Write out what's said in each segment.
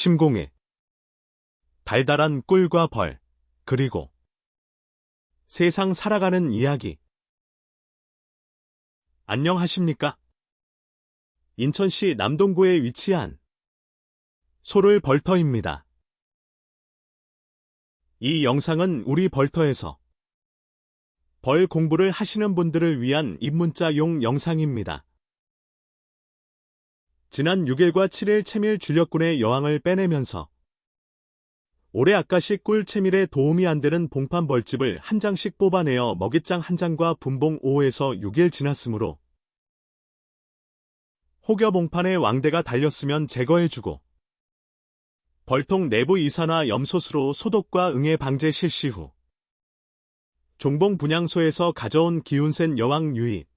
심공해. 달달한 꿀과 벌, 그리고 세상 살아가는 이야기. 안녕하십니까? 인천시 남동구에 위치한 소를 벌터입니다. 이 영상은 우리 벌터에서 벌 공부를 하시는 분들을 위한 입문자용 영상입니다. 지난 6일과 7일 채밀 주력군의 여왕을 빼내면서 올해 아까시 꿀 채밀에 도움이 안 되는 봉판 벌집을 한 장씩 뽑아내어 먹잇장 한 장과 분봉 5에서 6일 지났으므로 혹여 봉판에 왕대가 달렸으면 제거해주고 벌통 내부 이산화 염소수로 소독과 응애 방제 실시 후 종봉 분향소에서 가져온 기운센 여왕 유입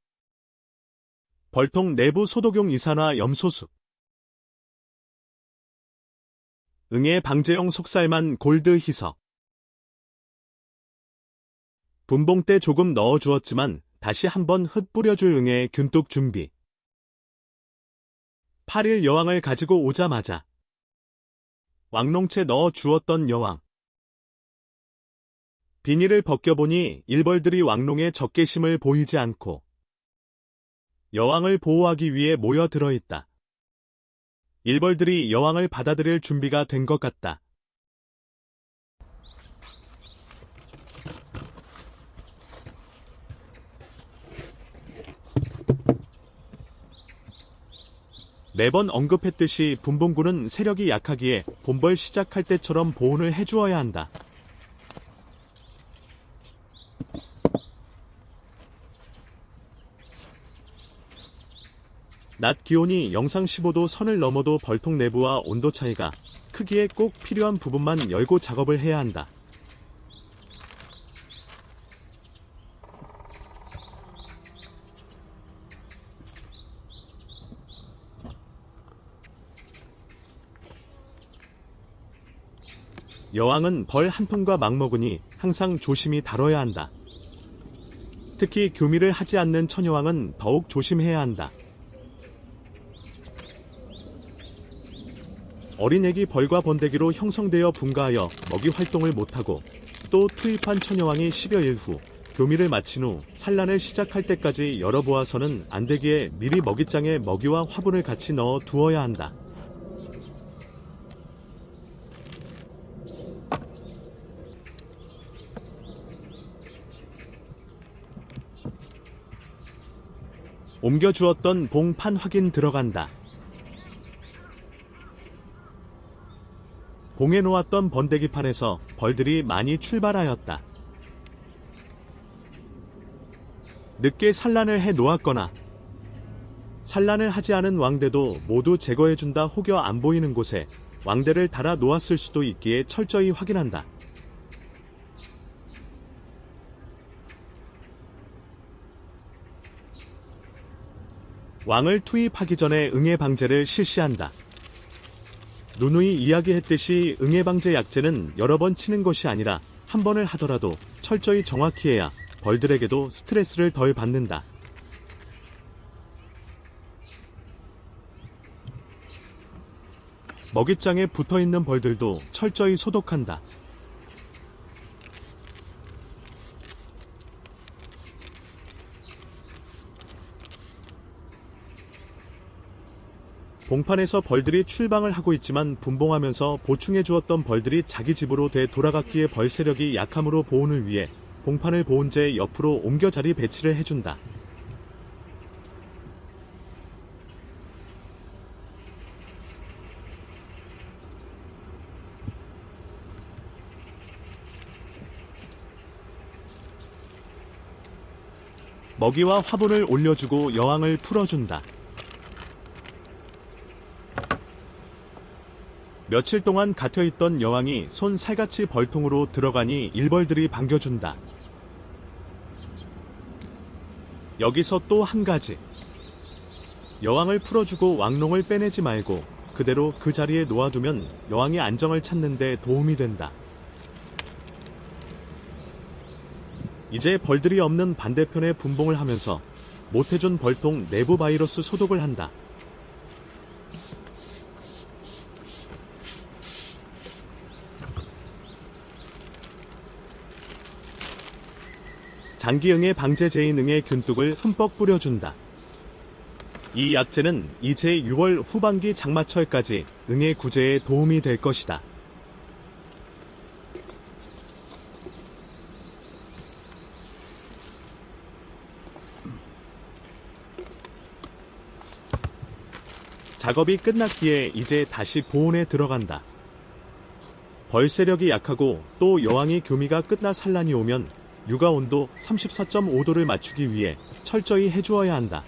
벌통 내부 소독용 이산화 염소수. 응애 방제용 속살만 골드 희석. 분봉 때 조금 넣어주었지만 다시 한번 흩뿌려줄 응애 균뚝 준비. 8일 여왕을 가지고 오자마자 왕농채 넣어 주었던 여왕. 비닐을 벗겨보니 일벌들이 왕농의 적개심을 보이지 않고 여왕을 보호하기 위해 모여 들어 있다. 일벌들이 여왕을 받아들일 준비가 된 것 같다. 매번 언급했듯이 분봉군은 세력이 약하기에 본벌 시작할 때처럼 보온을 해주어야 한다. 낮 기온이 영상 15도 선을 넘어도 벌통 내부와 온도 차이가 크기에 꼭 필요한 부분만 열고 작업을 해야 한다. 여왕은 벌한 통과 맞먹으니 항상 조심히 다뤄야 한다. 특히 교미를 하지 않는 처녀왕은 더욱 조심해야 한다. 어린 애기 벌과 번데기로 형성되어 분가하여 먹이 활동을 못하고 또 투입한 처녀왕이 10여일 후 교미를 마친 후 산란을 시작할 때까지 열어보아서는 안 되기에 미리 먹잇장에 먹이와 화분을 같이 넣어 두어야 한다. 옮겨 주었던 봉판 확인 들어간다. 봉해 놓았던 번데기판에서 벌들이 많이 출발하였다. 늦게 산란을 해 놓았거나 산란을 하지 않은 왕대도 모두 제거해준다 혹여 안 보이는 곳에 왕대를 달아 놓았을 수도 있기에 철저히 확인한다. 왕을 투입하기 전에 응애 방제를 실시한다. 누누이 이야기했듯이 응애 방제 약제는 여러 번 치는 것이 아니라 한 번을 하더라도 철저히 정확히 해야 벌들에게도 스트레스를 덜 받는다. 먹잇장에 붙어 있는 벌들도 철저히 소독한다. 봉판에서 벌들이 출방을 하고 있지만 분봉하면서 보충해 주었던 벌들이 자기 집으로 되 돌아갔기에 벌 세력이 약함으로 보온을 위해 봉판을 보온재 옆으로 옮겨 자리 배치를 해준다. 먹이와 화분을 올려주고 여왕을 풀어준다. 며칠 동안 갇혀있던 여왕이 손 살같이 벌통으로 들어가니 일벌들이 반겨준다. 여기서 또 한 가지. 여왕을 풀어주고 왕롱을 빼내지 말고 그대로 그 자리에 놓아두면 여왕이 안정을 찾는데 도움이 된다. 이제 벌들이 없는 반대편에 분봉을 하면서 못해준 벌통 내부 바이러스 소독을 한다. 장기응의 방제제인 응의 균뚝을 흠뻑 뿌려준다. 이 약재는 이제 6월 후반기 장마철까지 응의 구제에 도움이 될 것이다. 작업이 끝났기에 이제 다시 보온에 들어간다. 벌 세력이 약하고 또 여왕이 교미가 끝나 산란이 오면 육아 온도 34.5도를 맞추기 위해 철저히 해주어야 한다.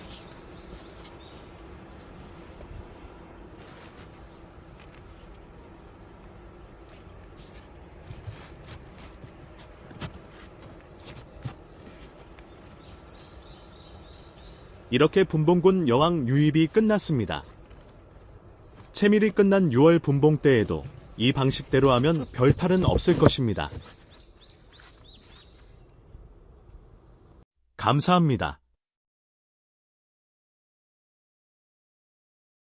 이렇게 분봉군 여왕 유입이 끝났습니다. 채밀이 끝난 6월 분봉 때에도 이 방식대로 하면 별탈은 없을 것입니다. 감사합니다.